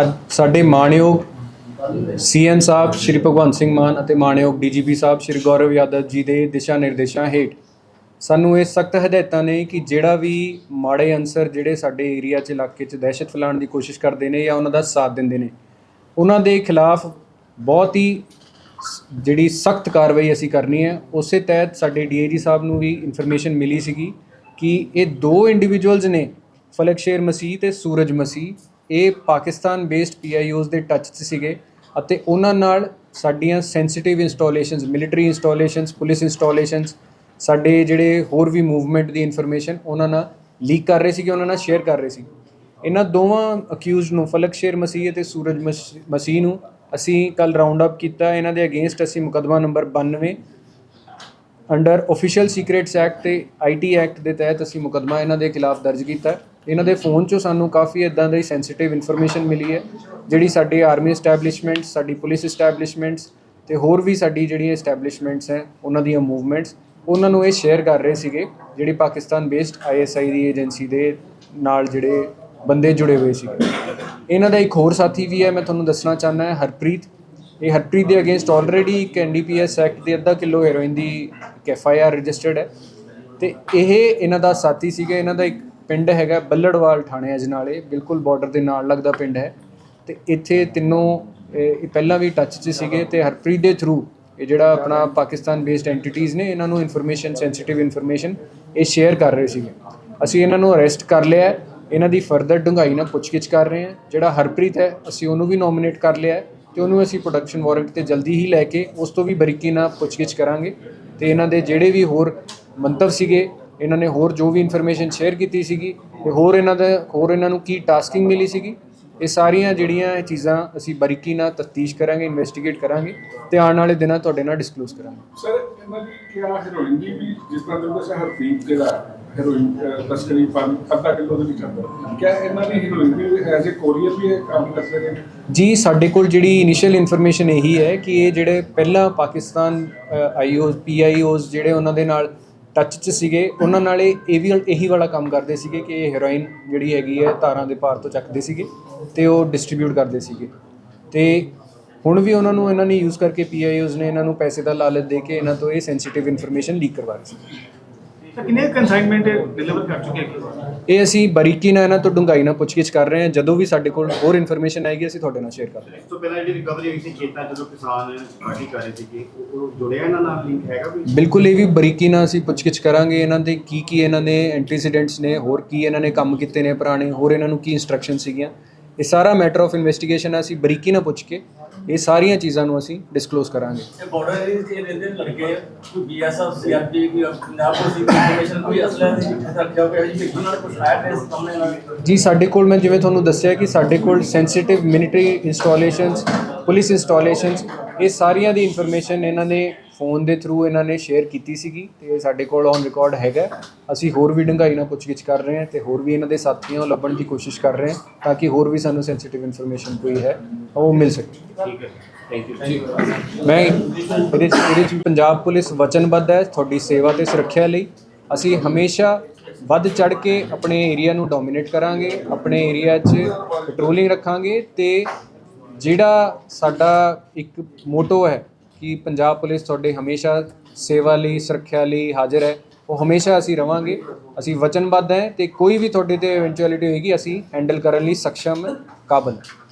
ਅੱਜ ਸਾਡੇ ਮਾਣਯੋਗ ਸੀਐਮ ਸਾਹਿਬ, ਸ਼੍ਰੀ ਭਗਵੰਤ ਸਿੰਘ ਮਾਨ ਅਤੇ ਮਾਣਯੋਗ ਡੀਜੀਪੀ ਸਾਹਿਬ, ਸ਼੍ਰੀ ਗੌਰਵ ਯਾਦਵ ਜੀ ਦੇ ਦਿਸ਼ਾ ਨਿਰਦੇਸ਼ਾਂ ਹੇਠ। ਸਾਨੂੰ ਇਹ ਸਖਤ ਹਦਾਇਤਾਂ ਨੇ ਕਿ ਜਿਹੜਾ ਵੀ ਮਾੜੇ ਅਨਸਰ ਜਿਹੜੇ ਸਾਡੇ ਏਰੀਆ 'ਚ, ਇਲਾਕੇ 'ਚ ਦਹਿਸ਼ਤ ਫੈਲਾਉਣ ਦੀ ਕੋਸ਼ਿਸ਼ ਕਰਦੇ ਨੇ ਜਾਂ ਉਹਨਾਂ ਦਾ ਸਾਥ ਦਿੰਦੇ ਨੇ, ਉਹਨਾਂ ਦੇ ਖਿਲਾਫ ਬਹੁਤ ਹੀ ਜਿਹੜੀ ਸਖਤ ਕਾਰਵਾਈ ਅਸੀਂ ਕਰਨੀ ਹੈ। ਉਸੇ ਤਹਿਤ ਸਾਡੇ ਡੀਏਜੀ ਸਾਹਿਬ ਨੂੰ ਵੀ ਇਨਫੋਰਮੇਸ਼ਨ ਮਿਲੀ ਸੀਗੀ ਕਿ ਇਹ ਦੋ ਇੰਡੀਵਿਜੂਅਲਸ ਨੇ, ਫਲਕਸ਼ੇਰ ਮਸੀਹ ਤੇ ਸੂਰਜ ਮਸੀਹ। ਇਹ ਪਾਕਿਸਤਾਨ ਬੇਸਡ ਪੀਆਈਓਜ਼ ਦੇ ਟੱਚ 'ਚ ਸੀਗੇ ਅਤੇ ਉਹਨਾਂ ਨਾਲ ਸਾਡੀਆਂ sensitive installations military installations police installations ਸਾਡੇ ਜਿਹੜੇ ਹੋਰ ਵੀ ਮੂਵਮੈਂਟ ਦੀ ਇਨਫੋਰਮੇਸ਼ਨ ਉਹਨਾਂ ਨਾਲ ਲੀਕ ਕਰ ਰਹੇ ਸੀਗੇ, ਉਹਨਾਂ ਨਾਲ ਸ਼ੇਅਰ ਕਰ ਰਹੇ ਸੀ। ਇਹਨਾਂ ਦੋਵਾਂ ਅਕਿਊਜ਼ ਨੂੰ, ਫਲਕ ਸ਼ੇਰ ਮਸੀਹ ਅਤੇ ਸੂਰਜ ਮਸ- ਮਸੀਹ ਨੂੰ ਅਸੀਂ ਕੱਲ ਰਾਉਂਡ ਅਪ ਕੀਤਾ। ਇਹਨਾਂ ਦੇ ਅਗੇਂਸਟ ਅਸੀਂ ਮੁਕੱਦਮਾ number 92 under official secrets act ਤੇ ਆਈਟੀ ਐਕਟ ਦੇ ਤਹਿਤ ਅਸੀਂ ਮੁਕੱਦਮਾ ਇਹਨਾਂ ਦੇ ਖਿਲਾਫ ਦਰਜ ਕੀਤਾ ਇਹਨਾਂ ਦੇ ਫੋਨ 'ਚੋਂ ਸਾਨੂੰ ਕਾਫੀ ਇਦਾਂ ਦੀ ਸੈਂਸਿਟਿਵ ਇਨਫੋਰਮੇਸ਼ਨ ਮਿਲੀ ਹੈ, ਜਿਹੜੀ ਸਾਡੀ ਆਰਮੀ ਐਸਟੈਬਲਿਸ਼ਮੈਂਟਸ ਸਾਡੀ ਪੁਲਿਸ ਐਸਟੈਬਲਿਸ਼ਮੈਂਟਸ ਤੇ ਹੋਰ ਵੀ ਸਾਡੀ ਜਿਹੜੀਆਂ ਐਸਟੈਬਲਿਸ਼ਮੈਂਟਸ ਹੈ, ਉਹਨਾਂ ਦੀਆਂ ਮੂਵਮੈਂਟਸ ਉਹਨਾਂ ਨੂੰ ਇਹ ਸ਼ੇਅਰ ਕਰ ਰਹੇ ਸੀਗੇ, ਜਿਹੜੀ ਪਾਕਿਸਤਾਨ ਬੇਸਡ ਆਈਐਸਆਈ ਦੀ ਏਜੰਸੀ ਦੇ ਨਾਲ ਜਿਹੜੇ ਬੰਦੇ ਜੁੜੇ ਹੋਏ ਸੀ ਇਹਨਾਂ ਦਾ ਇੱਕ ਹੋਰ ਸਾਥੀ ਵੀ ਹੈ, ਮੈਂ ਤੁਹਾਨੂੰ ਦੱਸਣਾ ਚਾਹੁੰਦਾ ਹਾਂ, ਹਰਪ੍ਰੀਤ। ਇਹ ਹਰਪ੍ਰੀਤ ਦੇ ਅਗੇਂਸਟ ਆਲਰੇਡੀ ਇੱਕ ਐਨਡੀਪੀਐਸ ਐਕਟ ਦੇ ਅੱਧਾ ਕਿਲੋ ਹੈਰੋਇਨ ਦੀ ਇੱਕ ਐਫਆਈਆਰ ਰਜਿਸਟਰਡ ਹੈ। ਤੇ ਇਹ ਇਹਨਾਂ ਦਾ ਸਾਥੀ ਸੀਗਾ। ਇਹਨਾਂ ਦਾ ਇੱਕ ਪਿੰਡ ਹੈਗਾ ਬੱਲੜਵਾਲ ਥਾਣੇ ਅਜਨਾਲੇ ਬਿਲਕੁਲ ਬਾਰਡਰ ਦੇ ਨਾਲ ਲੱਗਦਾ ਪਿੰਡ ਹੈ। ਤੇ ਇੱਥੇ ਤਿੰਨੋਂ, ਇਹ ਪਹਿਲਾਂ ਵੀ ਟੱਚ 'ਚ ਸੀਗੇ ਤੇ ਹਰਪ੍ਰੀਤ ਦੇ ਥਰੂ ਇਹ ਜਿਹੜਾ ਆਪਣਾ ਪਾਕਿਸਤਾਨ ਬੇਸਡ ਐਂਟੀਟੀਜ਼ ਨੇ, ਇਹਨਾਂ ਨੂੰ ਇਨਫੋਰਮੇਸ਼ਨ ਸੈਂਸਿਟਿਵ ਇਨਫੋਰਮੇਸ਼ਨ ਇਹ ਸ਼ੇਅਰ ਕਰ ਰਹੇ ਸੀਗੇ। ਅਸੀਂ ਇਹਨਾਂ ਨੂੰ ਅਰੈਸਟ ਕਰ ਲਿਆ ਇਹਨਾਂ ਦੀ ਫਰਦਰ ਡੂੰਘਾਈ ਨਾਲ ਪੁੱਛਗਿੱਛ ਕਰ ਰਹੇ ਹਾਂ। ਜਿਹੜਾ ਹਰਪ੍ਰੀਤ ਹੈ, ਅਸੀਂ ਉਹਨੂੰ ਵੀ ਨੋਮੀਨੇਟ ਕਰ ਲਿਆ ਹੈ। ਤੇ ਉਹਨੂੰ ਅਸੀਂ ਪ੍ਰੋਡਕਸ਼ਨ ਵਾਰੰਟ ਤੇ ਜਲਦੀ ਹੀ ਲੈ ਕੇ ਉਸ ਤੋਂ ਵੀ ਬਰੀਕੀ ਨਾਲ ਪੁੱਛਗਿੱਛ ਕਰਾਂਗੇ। ਤੇ ਇਹਨਾਂ ਦੇ ਜਿਹੜੇ ਵੀ ਹੋਰ ਮੰਤਵ ਸੀਗੇ, ਇਹਨਾਂ ਨੇ ਹੋਰ ਜੋ ਵੀ ਇਨਫੋਰਮੇਸ਼ਨ ਸ਼ੇਅਰ ਕੀਤੀ ਸੀਗੀ, ਤੇ ਹੋਰ ਇਹਨਾਂ ਦਾ, ਹੋਰ ਇਹਨਾਂ ਨੂੰ ਕੀ ਟਾਸਕਿੰਗ ਮਿਲੀ ਸੀਗੀ, ਇਹ ਸਾਰੀਆਂ ਜਿਹੜੀਆਂ ਇਹ ਚੀਜ਼ਾਂ ਅਸੀਂ ਬਰੀਕੀ ਨਾਲ ਤਫਤੀਸ਼ ਕਰਾਂਗੇ ਇਨਵੈਸਟੀਗੇਟ ਕਰਾਂਗੇ ਤੇ ਆਉਣ ਵਾਲੇ ਦਿਨਾਂ ਤੁਹਾਡੇ ਨਾਲ ਡਿਸਕਲੋਜ਼ ਕਰਾਂਗੇ। ਸਰ ਇਹਨਾਂ ਦੀ ਕਿਹਾ ਹੈਰੋਇਨ ਦੀ ਵੀ ਜਿਸ ਤਰ੍ਹਾਂ ਦੇ ਦੱਸਿਆ ਹਰਪ੍ਰੀਤ ਜਿਹੜਾ ਹੈਰੋਇਨ ਤਸਕਰੀ ਪਰ ਅੱਧਾ ਕਿਲੋ ਦੇ ਵਿੱਚ ਆਉਂਦਾ ਕਿਆ ਇਹਨਾਂ ਦੀ ਹੈਰੋਇਨ ਵੀ ਐਜ਼ ਅ ਕੋਰੀਅਰ ਵੀ ਕੰਮ ਕਰਦੇ ਨੇ? ਜੀ, ਸਾਡੇ ਕੋਲ ਜਿਹੜੀ ਇਨੀਸ਼ੀਅਲ ਇਨਫੋਰਮੇਸ਼ਨ ਇਹੀ ਹੈ ਕਿ ਇਹ ਜਿਹੜੇ ਪਹਿਲਾਂ ਪਾਕਿਸਤਾਨ ਆਈਓਜ਼ ਪੀਆਈਓਜ਼ ਜਿਹੜੇ ਉਹਨਾਂ ਦੇ ਨਾਲ ਟੱਚ 'ਚ ਸੀਗੇ, ਉਹਨਾਂ ਨਾਲ ਇਹ ਵੀ ਇਹੀ ਵਾਲਾ ਕੰਮ ਕਰਦੇ ਸੀਗੇ ਕਿ ਇਹ ਹੈਰੋਇਨ ਜਿਹੜੀ ਹੈਗੀ ਹੈ ਤਾਰਾਂ ਦੇ ਪਾਰ ਤੋਂ ਚੱਕਦੇ ਸੀਗੇ ਤੇ ਉਹ ਡਿਸਟ੍ਰੀਬਿਊਟ ਕਰਦੇ ਸੀਗੇ। ਤੇ ਹੁਣ ਵੀ ਉਹਨਾਂ ਨੂੰ ਇਹਨਾਂ ਨੇ ਯੂਜ਼ ਕਰਕੇ ਪੀਆਈਓਜ਼ ਨੇ ਇਹਨਾਂ ਨੂੰ ਪੈਸੇ ਦਾ ਲਾਲਚ ਦੇ ਕੇ ਇਹਨਾਂ ਤੋਂ ਇਹ ਸੈਂਸਿਟਿਵ ਇਨਫੋਰਮੇਸ਼ਨ ਲੀਕ ਕਰਵਾ ਰਹੇ ਸੀ। ਤਾਂ ਕਿੰਨੇ ਕਨਸਾਈਨਮੈਂਟ ਡਿਲੀਵਰ ਕਰ ਚੁੱਕੇ ਹੈ? ਇਹ ਅਸੀਂ ਬਰੀਕੀ ਨਾਲ ਇਹਨਾਂ ਤੋਂ ਡੂੰਘਾਈ ਨਾਲ ਪੁੱਛਗਿੱਛ ਕਰ ਰਹੇ ਹਾਂ। ਜਦੋਂ ਵੀ ਸਾਡੇ ਕੋਲ ਹੋਰ ਇਨਫੋਰਮੇਸ਼ਨ ਆਏਗੀ ਅਸੀਂ ਤੁਹਾਡੇ ਨਾਲ ਸ਼ੇਅਰ ਕਰ ਇਸ ਤੋਂ ਪਹਿਲਾਂ ਜਿਹੜੀ ਰਿਕਵਰੀ ਹੋਈ ਸੀ ਖੇਤਾਂ ਜਦੋਂ ਕਿਸਾਨ ਪਾਰਟੀ ਕਰ ਰਹੇ ਸੀਗੇ ਉਹ ਉਹ ਜੁੜਿਆ ਇਹਨਾਂ ਨਾਲ? ਲਿੰਕ ਹੈਗਾ ਵੀ ਬਿਲਕੁਲ ਇਹ ਵੀ ਬਰੀਕੀ ਨਾਲ ਅਸੀਂ ਪੁੱਛਗਿੱਛ ਕਰਾਂਗੇ ਇਹਨਾਂ ਦੇ ਕੀ ਕੀ ਇਹਨਾਂ ਨੇ ਐਂਟੀਸੀਡੈਂਟਸ ਨੇ ਹੋਰ ਕੀ ਇਹਨਾਂ ਨੇ ਕੰਮ ਕੀਤੇ ਨੇ ਪੁਰਾਣੇ ਹੋਰ ਇਹਨਾਂ ਨੂੰ ਕੀ ਇਨਸਟਰਕਸ਼ਨ ਸੀਗੀਆਂ। ਇਹ ਸਾਰਾ ਮੈਟਰ ਆਫ ਇਨਵੈਸਟੀਗੇਸ਼ਨ ਹੈ ਅਸੀਂ ਬਰੀਕੀ ਨਾਲ ਪੁੱਛ ਕੇ ਇਹ ਸਾਰੀਆਂ ਚੀਜ਼ਾਂ ਨੂੰ ਅਸੀਂ ਡਿਸਕਲੋਜ਼ ਕਰਾਂਗੇ। ਇਹ ਬਾਰਡਰ ਏਰੀਆ ਦੇ ਰਹਿੰਦੇ ਲੜਕੇ ਕੋਈ ਬੀਐਸਐਫ ਸੀਆਰਪੀ ਕੋਈ ਪੰਜਾਬ ਪੁਲਿਸ ਇਨਫੋਰਮੇਸ਼ਨ ਕੋਈ ਅਸਲਾ ਜਿੱਥੇ ਰੱਖਿਆ ਹੋਇਆ ਜੀ ਕਿ ਉਹਨਾਂ ਕੁਝ ਆਇਆ ਨੇ ਸਾਹਮਣੇ ਨਾਲ। ਜੀ ਸਾਡੇ ਕੋਲ ਮੈਂ ਜਿਵੇਂ ਤੁਹਾਨੂੰ ਦੱਸਿਆ ਕਿ ਸਾਡੇ ਕੋਲ sensitive military installations police installations ਇਹ ਸਾਰੀਆਂ ਦੀ ਇਨਫੋਰਮੇਸ਼ਨ ਇਹਨਾਂ ਨੇ ਫੋਨ ਦੇ ਥਰੂ ਇਹਨਾਂ ਨੇ ਸ਼ੇਅਰ ਕੀਤੀ ਸੀਗੀ ਤੇ ਇਹ ਸਾਡੇ ਕੋਲ ਔਨ ਰਿਕਾਰਡ ਹੈਗਾ। ਅਸੀਂ ਹੋਰ ਵੀ ਡੂੰਘਾਈ ਨਾਲ ਪੁੱਛਗਿੱਛ ਕਰ ਰਹੇ ਹਾਂ ਤੇ ਹੋਰ ਵੀ ਇਹਨਾਂ ਦੇ ਸਾਥੀਆਂ ਨੂੰ ਲੱਭਣ ਦੀ ਕੋਸ਼ਿਸ਼ ਕਰ ਰਹੇ ਹਾਂ ਤਾਂ ਕਿ ਹੋਰ ਵੀ ਸਾਨੂੰ ਸੈਂਸਿਟਿਵ ਇਨਫੋਰਮੇਸ਼ਨ ਕੋਈ ਹੈ ਉਹ ਮਿਲ ਸਕੇ। ਠੀਕ ਹੈ ਥੈਂਕ ਯੂ ਮੈਂ ਇਹਦੇ 'ਚ ਇਹਦੇ 'ਚ ਪੰਜਾਬ ਪੁਲਿਸ ਵਚਨਬੱਧ ਹੈ ਤੁਹਾਡੀ ਸੇਵਾ ਤੇ ਸੁਰੱਖਿਆ ਲਈ। ਅਸੀਂ ਹਮੇਸ਼ਾ ਵੱਧ ਚੜ ਕੇ ਆਪਣੇ ਏਰੀਆ ਨੂੰ ਡੋਮਿਨੇਟ ਕਰਾਂਗੇ ਆਪਣੇ ਏਰੀਆ 'ਚ ਪੈਟਰੋਲਿੰਗ ਰੱਖਾਂਗੇ ਤੇ ਜਿਹੜਾ ਸਾਡਾ ਇੱਕ ਮੋਟੋ ਹੈ ਕਿ ਪੰਜਾਬ ਪੁਲਿਸ ਤੁਹਾਡੇ ਹਮੇਸ਼ਾ ਸੇਵਾ ਲਈ, ਸੁਰੱਖਿਆ ਲਈ ਹਾਜ਼ਰ ਹੈ। ਉਹ ਹਮੇਸ਼ਾ ਅਸੀਂ ਰਵਾਂਗੇ। ਅਸੀਂ ਵਚਨਬੱਧ ਹੈ ਤੇ ਕੋਈ ਵੀ ਤੁਹਾਡੇ ਤੇ ਇਵੈਂਚੁਅਲਿਟੀ ਹੋਏਗੀ, ਅਸੀਂ ਹੈਂਡਲ ਕਰਨ ਲਈ ਸક્ષਮ ਕਾਬਲ